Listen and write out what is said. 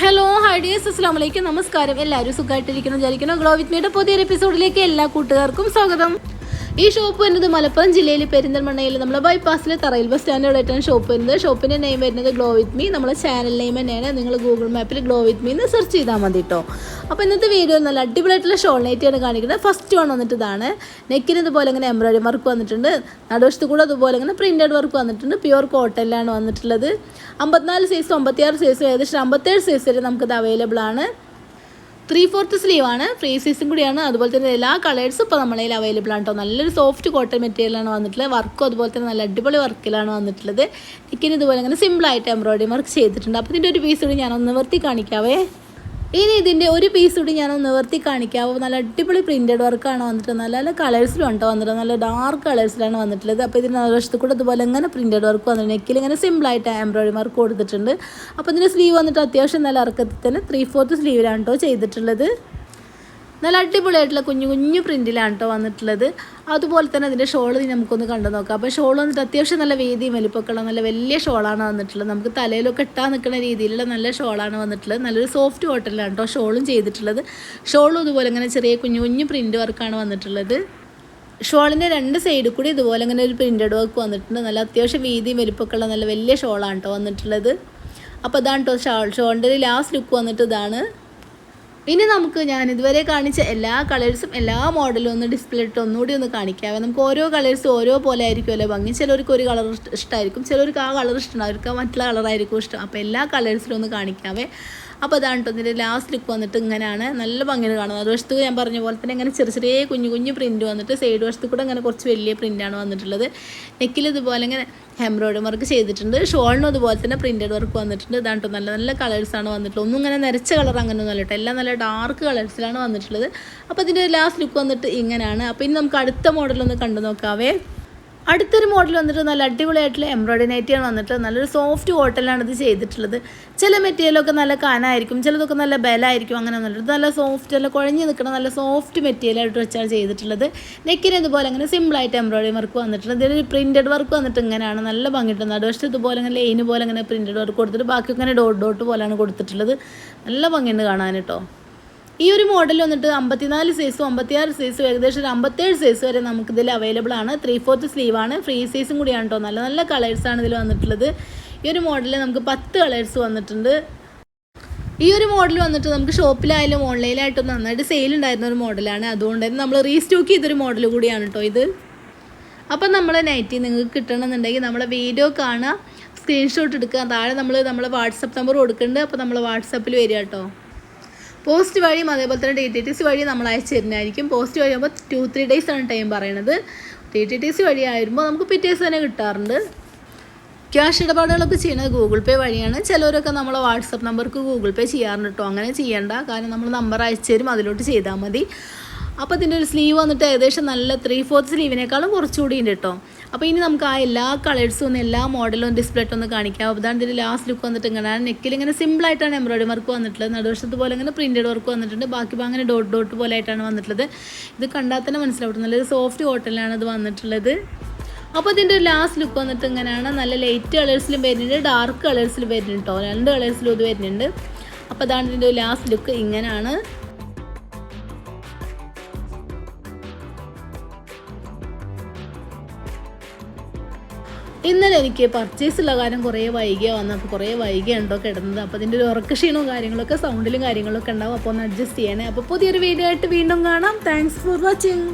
Hello ഹൈഡിയസ് dears അസ്സാം വലൈക്കും നമസ്കാരം എല്ലാവരും സുഖമായിട്ടിരിക്കണം വിചാരിക്കുന്നു ഗ്ലോ വിത്ത് മീയുടെ പുതിയൊരു എപ്പിസോഡിലേക്ക് എല്ലാ കൂട്ടുകാർക്കും സ്വാഗതം. ഈ ഷോപ്പ് വരുന്നത് മലപ്പുറം ജില്ലയിൽ പെരിന്തൽമണ്ണയിൽ നമ്മളെ ബൈപ്പാസിൽ തറയിൽ ബസ് സ്റ്റാൻഡിലായിട്ടാണ് ഷോപ്പ് വരുന്നത്. ഷോപ്പിന്റെ നെയിം വരുന്നത് ഗ്ലോ വിത്ത് മീ നമ്മളെ ചാനൽ നെയിം തന്നെയാണ്. നിങ്ങൾ ഗൂഗിൾ മാപ്പിൽ ഗ്ലോ വിത്ത് മീ എന്ന് സെർച്ച് ചെയ്താൽ മതി കേട്ടോ അപ്പോൾ ഇന്നത്തെ വീഡിയോ നല്ല അടിപൊളിയായിട്ടുള്ള ഷോൾ നൈറ്റിയാണ് കാണിക്കുന്നത്. ഫസ്റ്റ് വൺ വന്നിട്ട് ഇതാണ്. നെക്കിന് ഇതുപോലെ ഇങ്ങനെ എംബ്രോയിഡറി വർക്ക് വന്നിട്ടുണ്ട്. നടുവശത്ത് കൂടെ അതുപോലെ ഇങ്ങനെ പ്രിന്റഡ് വർക്ക് വന്നിട്ടുണ്ട്. പ്യുവർ കോട്ടനിലാണ് വന്നിട്ടുള്ളത്. അമ്പത്തിനാല് സൈസും അമ്പത്തിയാറ് സൈസും ഏകദേശം അമ്പത്തേഴ് സൈസ് വരെ നമുക്കിത് അവൈലബിൾ ആണ്. ത്രീ ഫോർത്ത് സ്ലീവ് ആണ് ഫ്രീ സൈസും കൂടിയാണ്. അതുപോലെ തന്നെ എല്ലാ കളേഴ്സും ഇപ്പോൾ നമ്മളെ അവൈലബിൾ ആണ് കേട്ടോ നല്ലൊരു സോഫ്റ്റ് കോട്ടൺ മെറ്റീരിയലാണ് വന്നിട്ടുള്ളത്. വർക്കും അതുപോലെ തന്നെ നല്ല അടിപൊളി വർക്കിലാണ് വന്നിട്ടുള്ളത്. നെക്കിന് ഇതുപോലെ അങ്ങനെ സിമ്പിളായിട്ട് എംബ്രോയിഡറി വർക്ക് ചെയ്തിട്ടുണ്ട്. അപ്പോൾ ഇതിന്റെ ഒരു പീസ് കൂടി ഞാൻ ഒന്ന് നിവർത്തി കാണിക്കാവേ. ഇനി ഇതിന്റെ ഒരു പീസ് കൂടി ഞാൻ നിവർത്തി കാണിക്കാവോ നല്ല അടിപൊളി പ്രിന്റഡ് വർക്കാണ് വന്നിട്ട് നല്ല നല്ല കളേഴ്സിലും ഉണ്ടോ വന്നിട്ട് നല്ല ഡാർക്ക് കളേഴ്സിലാണ് വന്നിട്ടുള്ളത്. അപ്പോൾ ഇതിന്റെ വശത്ത് കൂടെ അതുപോലെ ഇങ്ങനെ പ്രിന്റഡ് വർക്ക് വന്നിട്ട് നെക്കിൽ ഇങ്ങനെ സിമ്പിളായിട്ട് എംബ്രോയിഡറി വർക്ക് കൊടുത്തിട്ടുണ്ട്. അപ്പോൾ ഇതിന്റെ സ്ലീവ് വന്നിട്ട് അത്യാവശ്യം നല്ല ഇറക്കത്തിൽ തന്നെ ത്രീ ഫോർത്ത് സ്ലീവിലാണ് കേട്ടോ ചെയ്തിട്ടുള്ളത്. നല്ല അടിപൊളിയായിട്ടുള്ള കുഞ്ഞു കുഞ്ഞു പ്രിന്റിലാണ് കേട്ടോ വന്നിട്ടുള്ളത്. അതുപോലെ തന്നെ അതിന്റെ ഷോൾ നമുക്കൊന്ന് കണ്ടു നോക്കാം. അപ്പോൾ ഷോൾ വന്നിട്ട് അത്യാവശ്യം നല്ല വേദിയും വലിപ്പമൊക്കെ ഉള്ള നല്ല വലിയ ഷോളാണ് വന്നിട്ടുള്ളത്. നമുക്ക് തലയിലൊക്കെ ഇട്ടാൻ നിൽക്കുന്ന രീതിയിലുള്ള നല്ല ഷോളാണ് വന്നിട്ടുള്ളത്. നല്ലൊരു സോഫ്റ്റ് കോട്ടനിലാണ് കേട്ടോ ഷോളും ചെയ്തിട്ടുള്ളത്. ഷോളും ഇതുപോലെ ഇങ്ങനെ ചെറിയ കുഞ്ഞു കുഞ്ഞു പ്രിന്റ് വർക്കാണ് വന്നിട്ടുള്ളത്. ഷോളിന്റെ രണ്ട് സൈഡിൽ കൂടി ഇതുപോലെ ഇങ്ങനെ ഒരു പ്രിന്റഡ് വർക്ക് വന്നിട്ടുണ്ട്. നല്ല അത്യാവശ്യം വീതിയും വലിപ്പമൊക്കെ ഉള്ള നല്ല വലിയ ഷോളാണ് കേട്ടോ വന്നിട്ടുള്ളത്. അപ്പോൾ ഇതാണ് കേട്ടോ ഷോൾ ഷോളിന്റെ ലാസ്റ്റ് ലുക്ക് വന്നിട്ട് ഇതാണ്. ഇനി നമുക്ക് ഞാൻ ഇതുവരെ കാണിച്ച എല്ലാ കളേഴ്സും എല്ലാ മോഡലും ഒന്ന് ഡിസ്പ്ലേ ഇട്ട് ഒന്നുകൂടി ഒന്ന് കാണിക്കാവേ. നമുക്ക് ഓരോ കളേഴ്സും ഓരോ പോലെ ആയിരിക്കുമല്ലോ ഭംഗി. ചിലർക്ക് ഒരു കളർ ഇഷ്ടമായിരിക്കും ചിലർക്ക് ആ കളർ ഇഷ്ടമാണ് അവർക്ക് മറ്റുള്ള കളറായിരിക്കും ഇഷ്ടം. അപ്പോൾ എല്ലാ കളേഴ്സിലും ഒന്ന് കാണിക്കാവേ. അപ്പോൾ അതാണ് കേട്ടോ ഇതിന്റെ ലാസ്റ്റ് ലുക്ക് വന്നിട്ട് ഇങ്ങനെയാണ്. നല്ല ഭംഗിയിൽ കാണുന്നത്. അത് വശത്ത് ഞാൻ പറഞ്ഞ പോലെ തന്നെ ഇങ്ങനെ ചെറിയ ചെറിയ കുഞ്ഞു കുഞ്ഞു പ്രിന്റ് വന്നിട്ട് സൈഡ് വശത്ത് കൂടെ ഇങ്ങനെ കുറച്ച് വലിയ പ്രിന്റാണ് വന്നിട്ടുള്ളത്. നെക്കിൽ ഇതുപോലെ ഇങ്ങനെ എംബ്രോയിഡറി വർക്ക് ചെയ്തിട്ടുണ്ട്. ഷോളിനും അതുപോലെ തന്നെ പ്രിന്റഡ് വർക്ക് വന്നിട്ടുണ്ട്. ഇതാണ് കേട്ടോ നല്ല നല്ല കളേഴ്സാണ് വന്നിട്ടുള്ളത്. ഒന്നും ഇങ്ങനെ നിരച്ച കളർ അങ്ങനെ ഒന്നും കേട്ടോ എല്ലാം നല്ല ഡാർക്ക് കളേഴ്സിലാണ് വന്നിട്ടുള്ളത്. അപ്പോൾ ഇതിന്റെ ലാസ്റ്റ് ലുക്ക് വന്നിട്ട് ഇങ്ങനെയാണ്. അപ്പോൾ ഇനി നമുക്ക് അടുത്ത മോഡലൊന്ന് കണ്ടു നോക്കാവേ. അടുത്തൊരു മോഡൽ വന്നിട്ട് നല്ല അടിപൊളിയായിട്ടുള്ള എംബ്രോയിഡറി നൈറ്റിയാണ് വന്നിട്ട് നല്ലൊരു സോഫ്റ്റ് കോട്ടലാണ് ഇത് ചെയ്തിട്ടുള്ളത്. ചില മെറ്റീരിയലൊക്കെ നല്ല കനായിരിക്കും ചിലതൊക്കെ നല്ല ബലമായിരിക്കും അങ്ങനെ വന്നിട്ട് നല്ല സോഫ്റ്റ് അല്ല കുഴഞ്ഞ് നിൽക്കുന്ന നല്ല സോഫ്റ്റ് മെറ്റീരിയലായിട്ട് വെച്ചാണ് ചെയ്തിട്ടുള്ളത്. നെക്കിന് ഇതുപോലെ അങ്ങനെ സിമ്പിളായിട്ട് എംബ്രോയിഡറി വർക്ക് വന്നിട്ടുണ്ട്. ഇതിൽ പ്രിന്റഡ് വർക്ക് വന്നിട്ട് ഇങ്ങനെയാണ്. നല്ല ഭംഗിയിട്ടുണ്ട് നടുവശത്ത് ഇതുപോലെ അങ്ങനെ ലൈന് പോലെ അങ്ങനെ പ്രിന്റഡ് വർക്ക് കൊടുത്തിട്ട് ബാക്കി അങ്ങനെ ഡോട്ട് ഡോട്ട് പോലെയാണ് കൊടുത്തിട്ടുള്ളത്. നല്ല ഭംഗിയുണ്ട് കാണാൻ കേട്ടോ. ഈ ഒരു മോഡൽ വന്നിട്ട് അമ്പത്തിനാല് സൈസും അമ്പത്തിയാറ് സൈസും ഏകദേശം ഒരു അമ്പത്തേഴ് സൈസ് വരെ നമുക്കിതിൽ അവൈലബിൾ ആണ്. ത്രീ ഫോർത്ത് ആണ്. ഫ്രീ സൈസും കൂടിയാണ് കേട്ടോ നല്ല നല്ല കളേഴ്സാണ് ഇതിൽ വന്നിട്ടുള്ളത്. ഈ ഒരു മോഡലിൽ നമുക്ക് പത്ത് കളേഴ്സ് വന്നിട്ടുണ്ട്. ഈ ഒരു മോഡൽ വന്നിട്ട് നമുക്ക് ഷോപ്പിലായാലും ഓൺലൈനായിട്ടും നന്നായിട്ട് സെയിൽ ഉണ്ടായിരുന്ന ഒരു മോഡലാണ് അതുകൊണ്ട് തന്നെ നമ്മൾ റീസ്റ്റോക്ക് ചെയ്തൊരു മോഡൽ കൂടിയാണ് കേട്ടോ ഇത്. അപ്പം നമ്മളെ നൈറ്റി നിങ്ങൾക്ക് കിട്ടണമെന്നുണ്ടെങ്കിൽ നമ്മളെ വീഡിയോ കാണുക സ്ക്രീൻഷോട്ട് എടുക്കുക. താഴെ നമ്മൾ നമ്മളെ വാട്സപ്പ് നമ്പർ കൊടുക്കുന്നുണ്ട്. അപ്പോൾ നമ്മൾ വാട്സപ്പിൽ വരിക കേട്ടോ പോസ്റ്റ് വഴിയും അതേപോലെ തന്നെ ഡി ടി ടി സി വഴി നമ്മൾ അയച്ചു തരുന്നതായിരിക്കും. പോസ്റ്റ് വഴി ആകുമ്പോൾ ടു ത്രീ ഡേയ്സ് ആണ് ടൈം പറയണത്. ഡി ടി ടി സി വഴി ആയിരുമ്പോൾ നമുക്ക് പിറ്റേഴ്സ് തന്നെ കിട്ടാറുണ്ട്. ക്യാഷ് ഇടപാടുകളൊക്കെ ചെയ്യുന്നത് ഗൂഗിൾ പേ വഴിയാണ്. ചിലവരൊക്കെ നമ്മളെ വാട്സപ്പ് നമ്പർക്ക് ഗൂഗിൾ പേ ചെയ്യാറുണ്ട് കേട്ടോ അങ്ങനെ ചെയ്യണ്ട. കാരണം നമ്മൾ നമ്പർ അയച്ചു തരും അതിലോട്ട് ചെയ്താൽ മതി. അപ്പോൾ ഇതിന്റെ ഒരു സ്ലീവ് വന്നിട്ട് ഏകദേശം നല്ല ത്രീ ഫോർത്ത് സ്ലീവിനേക്കാളും കുറച്ചുകൂടി ഉണ്ട് കേട്ടോ അപ്പോൾ ഇനി നമുക്ക് ആ എല്ലാ കളേഴ്സും ഒന്ന് എല്ലാ മോഡലും ഡിസ്പ്ലേ ഒന്ന് കാണിക്കാം. അപ്പോൾ ഇതാണ് ഇതിന്റെ ലാസ്റ്റ് ലുക്ക് വന്നിട്ട് ഇങ്ങനെ. നെക്കിൽ ഇങ്ങനെ സിമ്പിളായിട്ടാണ് എംബ്രോയിഡറി വർക്ക് വന്നിട്ടുള്ളത്. നടുവശത്ത് പോലെ ഇങ്ങനെ പ്രിന്റഡ് വർക്ക് വന്നിട്ടുണ്ട്. ബാക്കി അങ്ങനെ ഡോട്ട് ഡോട്ട് പോലെ ആയിട്ടാണ് വന്നിട്ടുള്ളത്. ഇത് കണ്ടാൽ തന്നെ മനസ്സിലാവും. നല്ലൊരു സോഫ്റ്റ് കോട്ടനിലാണ് ഇത് വന്നിട്ടുള്ളത്. അപ്പോൾ ഇതിന്റെ ലാസ്റ്റ് ലുക്ക് വന്നിട്ട് ഇങ്ങനെയാണ്. നല്ല ലൈറ്റ് കളേഴ്സിലും വരുന്നുണ്ട്. ഡാർക്ക് കളേഴ്സിലും വരുന്നുണ്ട് കേട്ടോ രണ്ട് കളേഴ്സിലും ഇത് വരുന്നുണ്ട്. അപ്പോൾ അതാണ് ഇതിന്റെ ലാസ്റ്റ് ലുക്ക് ഇങ്ങനെയാണ് ഇന്നലെ എനിക്ക് പർച്ചേസ് ഉള്ള കാര്യം കുറേ വൈകിയ വന്നപ്പോൾ കുറേ വൈകിയുണ്ടോ കിടന്നത്. അപ്പോൾ അതിന്റെ ഒരു ഉറക്ക ക്ഷീണവും കാര്യങ്ങളൊക്കെ സൗണ്ടിലും കാര്യങ്ങളൊക്കെ ഉണ്ടാവും. അപ്പോൾ ഒന്ന് അഡ്ജസ്റ്റ് ചെയ്യണേ. അപ്പോൾ പുതിയൊരു വീഡിയോ ആയിട്ട് വീണ്ടും കാണാം. Thanks for watching